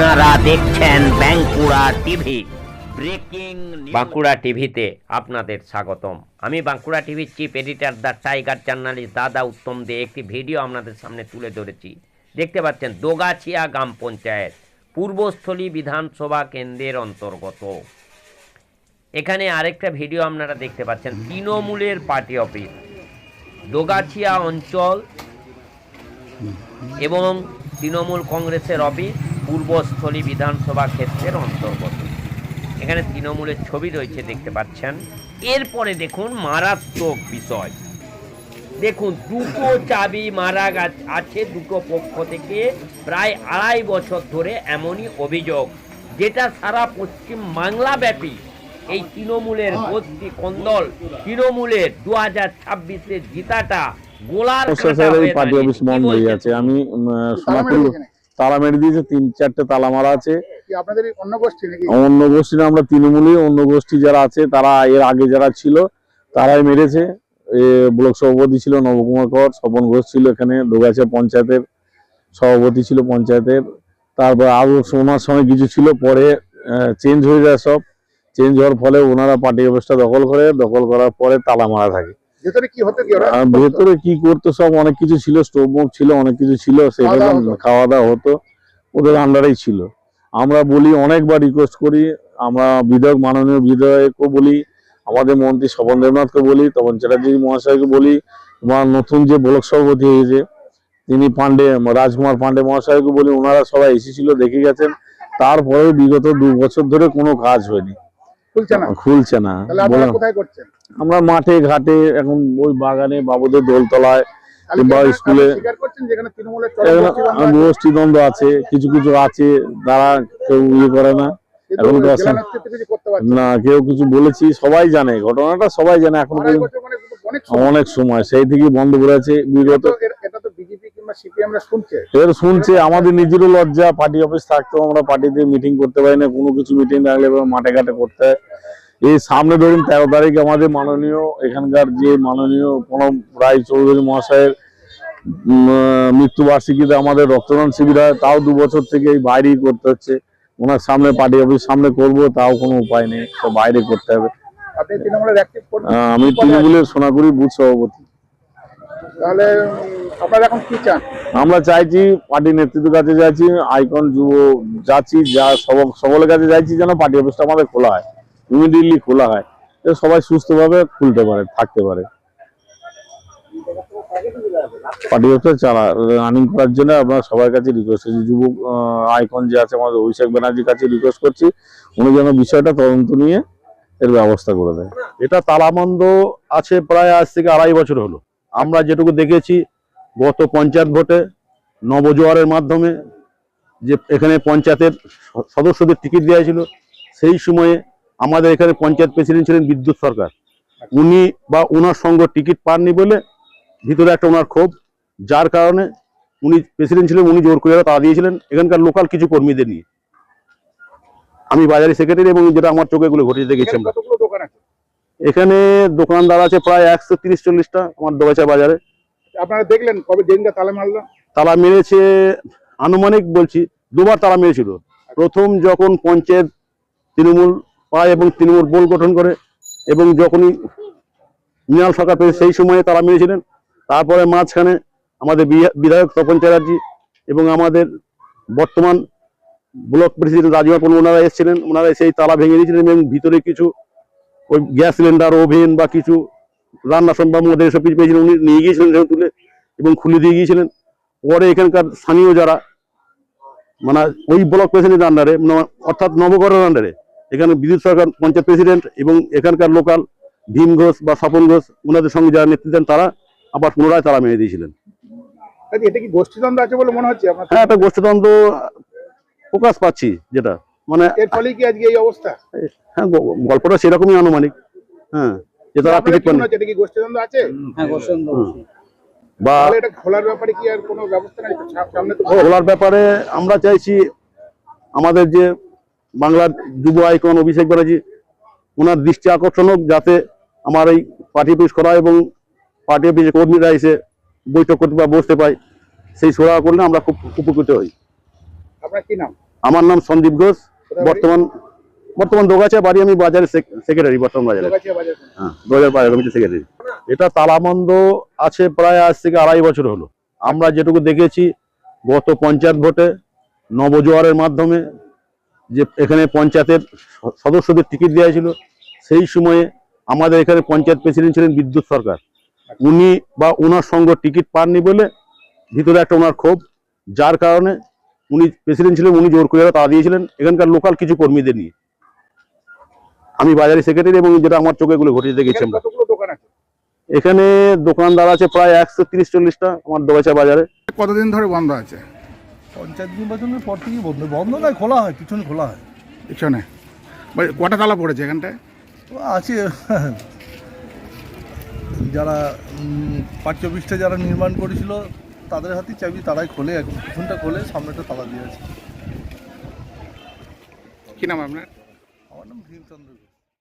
আপনারা দেখছেন Bankura TV. Breaking Bankura টিভিতে আপনাদের স্বাগতম। আমি বাঁকুড়া টিভির chief editor the tiger journalist দাদা উত্তম দে। একটি ভিডিও আপনাদের সামনে তুলে ধরেছি। দেখতে পাচ্ছেন, দোগাছিয়া গ্রাম পঞ্চায়েত, পূর্বস্থলী বিধানসভা কেন্দ্রের অন্তর্গত। এখানে আরেকটা ভিডিও আপনারা দেখতে পাচ্ছেন, তৃণমূলের পার্টি অফিস, দোগাছিয়া অঞ্চল এবং তৃণমূল কংগ্রেসের অফিস। পূর্বস্থলী বিধানসভা ক্ষেত্রের অন্তর্গত। এখানে তৃণমূলের ছবি রয়েছে দেখতে পাচ্ছেন। এরপরে দেখুন মারাত্মক বিষয়। দেখুন দুটো চাবি মারা আছে দুটো পক্ষ থেকে প্রায় আড়াই বছর ধরে এমনই অভিযোগ যেটা সারা পশ্চিম বাংলা ব্যাপী এই তৃণমূলের ভর্তি কন্দল তৃণমূলের দু হাজার ছাব্বিশের জিতাটা গোলার হয়ে পার্টি অফিস বন্ধ হয়ে? আমি তালা মেরে দিয়েছে তিন চারটে তালা মারা আছে। আপনাদের অন্য গোষ্ঠী নাকি? অন্য গোষ্ঠী না আমরা তৃণমূলই অন্য গোষ্ঠী যারা আছে তারা এর আগে যারা ছিল তারাই মেরেছে। ব্লক সভাপতি ছিল নবকুমার কর স্বপন ঘোষ ছিল এখানে দোগাছা পঞ্চায়েতের সভাপতি ছিল পঞ্চায়েতের। তারপর আরও ওনার সঙ্গে কিছু ছিল পরে চেঞ্জ হয়ে যায় সব। চেঞ্জ হওয়ার ফলে ওনারা পার্টি অফিসটা দখল করে দখল করার পরে তালা মারা থাকে। ভেতরে কি হতো কি ওরা ভেতরে কি করতো সব অনেক কিছু ছিল স্টোভ মুভ ছিল অনেক কিছু ছিল সেভাবে খাওয়া দাওয়া হতো? ওদের আন্ডারেই ছিল। আমরা বলি অনেকবার রিকোয়েস্ট করি আমরা বিধায়ক মাননীয় বিধায়কও বলি আমাদের মন্ত্রী স্বপন দেবনাথকে বলি তপন চ্যাটার্জি মহাশয়কে বলি বা নতুন যে ব্লক সভাপতি হয়েছে তিনি পান্ডে রাজকুমার পান্ডে মহাশয়কে বলি ওনারা সবাই এসেছিল দেখে গেছেন। তারপরেও বিগত দু বছর ধরে কোনো কাজ হয়নি। খুলছে না খুলছে কোথায় করছেন আমরা মাঠে ঘাটে এখন ওই বাগানে বাবুদের দোলতলায় কিংবা স্কুলে- গোষ্ঠীদ্বন্দ্ব আছে? কিছু কিছু আছে তারা কেউ ইয়ে করে না এখন না। কেউ কিছু বলেছি সবাই জানে ঘটনাটা সবাই জানে এখন বছর মানে অনেক সময়। সেই থেকে বন্ধ করে আছে বিগত এর- শুনছে। আমাদের নিজেরও লজ্জা পার্টি অফিস থাকতেও আমরা পার্টিতে মিটিং করতে পারি না কোনো কিছু মিটিং রাখলে মাঠে ঘাটে করতে হয়। এই সামনে ধরুন তেরো তারিখ আমাদের মাননীয় এখানকার যে মাননীয় প্রণব রায় চৌধুরী মহাশয়ের মৃত্যুবার্ষিকীতে আমাদের রক্তদান শিবির হয় তাও দু বছর থেকে এই বাইরেই করতে হচ্ছে। ওনার সামনে পার্টি অফিস সামনে করব তাও কোনো উপায় নেই তো বাইরে করতে হবে। আমি তৃণমূলের সোনাগুড়ি বুথ সভাপতি। তাহলে আপনারা এখন কি চান? আমরা চাইছি পার্টি নেতৃত্বের কাছে যাচ্ছি আইকন যুব যাচ্ছি যা সব- সকলের কাছে যাচ্ছি যেন পার্টি অফিসটা আমাদের খোলা হয় ইমিডিয়েটলি খোলা হয় যাতে সবাই সুস্থভাবে খুলতে পারে থাকতে পারে। পার্টি অফিসটা চালা রানিং করার জন্য আমরা সবার কাছে রিকোয়েস্ট করছি। যুব আইকন যে আছে আমাদের অভিষেক ব্যানার্জির কাছে রিকোয়েস্ট করছি উনি যেন বিষয়টা তদন্ত নিয়ে এর ব্যবস্থা করে দেয়। এটা তালাবন্ধ আছে প্রায় আজ থেকে আড়াই বছর হলো। আমরা যেটুকু দেখেছি গত পঞ্চায়েত ভোটে নবজোয়ারের মাধ্যমে যে এখানে পঞ্চায়েতের সদস্যদের টিকিট দেওয়া ছিল সেই সময়ে আমাদের এখানে পঞ্চায়েত প্রেসিডেন্ট ছিলেন বিদ্যুৎ সরকার। উনি বা ওনার সঙ্গে টিকিট পাননি বলে ভিতরে একটা ওনার ক্ষোভ যার কারণে উনি প্রেসিডেন্ট ছিলেন উনি জোর করে তারা দিয়েছিলেন। এখানকার লোকাল কিছু কর্মীদের নিয়ে। আমি বাজারে সেক্রেটারি এবং যেটা আমার চোখে এগুলো ঘটে দেখেছি এখানে আমরা এখানে দোকানদার আছে প্রায় একশো তিরিশ চল্লিশটা আমার দোগাছা বাজারে। আপনারা দেখলেন কবে দিনটা তালা মারলো? তালা মেরেছে, আনুমানিক বলছি, দুবার তালা মেরেছিল। প্রথম যখন পঞ্চায়েত তৃণমূল পায় এবং তৃণমূল বোল গঠন করে এবং যখনই মৃণাল সরকার পেয়েছে সেই সময়ে তারা মেরেছিলেন, তারপরে মাঝখানে আমাদের বিধায়ক তপন চ্যাটার্জি এবং আমাদের বর্তমান ব্লক প্রেসিডেন্ট রাজীবাপন ওনারা এসেছিলেন, ওনারা সেই তালা ভেঙে দিয়েছিলেন এবং ভিতরে কিছু ওই গ্যাস সিলিন্ডার, ওভেন বা কিছু রান্না সম্ভব মধ্যে এসব কিছু পেয়েছিলেন। উনি নিয়ে গিয়েছিলেন সেখানে তুলে এবং খুলে দিয়ে গিয়েছিলেন। পরে এখানকার স্থানীয় যারা মানে ওই ব্লক প্রেসিডেন্ট আন্ডারে অর্থাৎ নবগড়ের আন্ডারে এখানে বিদ্যুৎ সরকার পঞ্চায়েত প্রেসিডেন্ট এবং এখানকার লোকাল ভীম ঘোষ বা স্বপন ঘোষ ওনাদের সঙ্গে যারা নেতৃত্ব দেন তারা আবার পুনরায় তারা মেরে দিয়েছিলেন। কাজে এটা কি গোষ্ঠীদ্বন্দ্ব আছে বলে মনে হচ্ছে হ্যাঁ একটা গোষ্ঠীদ্বন্দ্ব প্রকাশ পাচ্ছি যেটা। মানে এর ফলে কি আজকে এই অবস্থা? হ্যাঁ গল্পটা সেরকমই আনুমানিক। হ্যাঁ। যে তারা টিকিট পান এটা কি গোষ্ঠীদ্বন্দ্ব আছে? বা এটা খোলার ব্যাপারে কি আর কোনো ব্যবস্থা নেই? সামনে তো খোলার ব্যাপারে আমরা চাইছি আমাদের যে বাংলার যুব আইকন অভিষেক ব্যানার্জি ওনার দৃষ্টি আকর্ষণ হোক যাতে আমার এই পার্টি অফিস করা এবং পার্টি অফিসে কর্মীরা এসে বৈঠক করতে বা বসতে পায় সেই সোরা করলে আমরা খুব উপকৃত হই। আপনার কি নাম? আমার নাম সন্দীপ ঘোষ বর্তমান বর্তমান দোগাছা বাড়ি আমি বাজারে সেক্রেটারি বর্তমান বাজারে। দোগাছিয়া বাজার। হ্যাঁ দু হাজার বারো কমিটি সেক্রেটারি এটা তালাবন্ধ আছে প্রায় আজ থেকে আড়াই বছর হলো। আমরা যেটুকু দেখেছি গত পঞ্চায়েত ভোটে নবজোয়ারের মাধ্যমে যে এখানে পঞ্চায়েতের সদস্যদের টিকিট দেওয়া ছিল সেই সময়ে আমাদের এখানে পঞ্চায়েত প্রেসিডেন্ট ছিলেন বিদ্যুৎ সরকার। উনি বা ওনার সঙ্গে টিকিট পাননি বলে ভিতরে একটা ওনার ক্ষোভ যার কারণে উনি প্রেসিডেন্ট ছিলেন উনি জোর করে তাড়া দিয়েছিলেন। এখানকার লোকাল কিছু কর্মীদের নিয়ে। আমি বাজারে সেক্রেটারি এবং যেটা আমার চোখে গুলো ঘটে দেখেছি আমরা। কতগুলো দোকান আছে? এখানে দোকানদার আছে প্রায় একশো তিরিশ চল্লিশটা আমার দোগাছা বাজারে। কতদিন ধরে বন্ধ আছে? পঞ্চায়েত নির্বাচনের পর থেকেই বন্ধ। বন্ধ নয় খোলা হয় পিছনে খোলা হয়। পিছনে। কটা তালা পড়েছে এখানটায়? আছে। যারা উম, চব্বিশটা যারা নির্মাণ করেছিল তাদের হাতেই চাবি তারাই খোলে এখন পিছনটা খোলে সামনেটা তালা দিয়ে আছে। কি নাম আপনার? আমার নাম ভীমচন্দ্র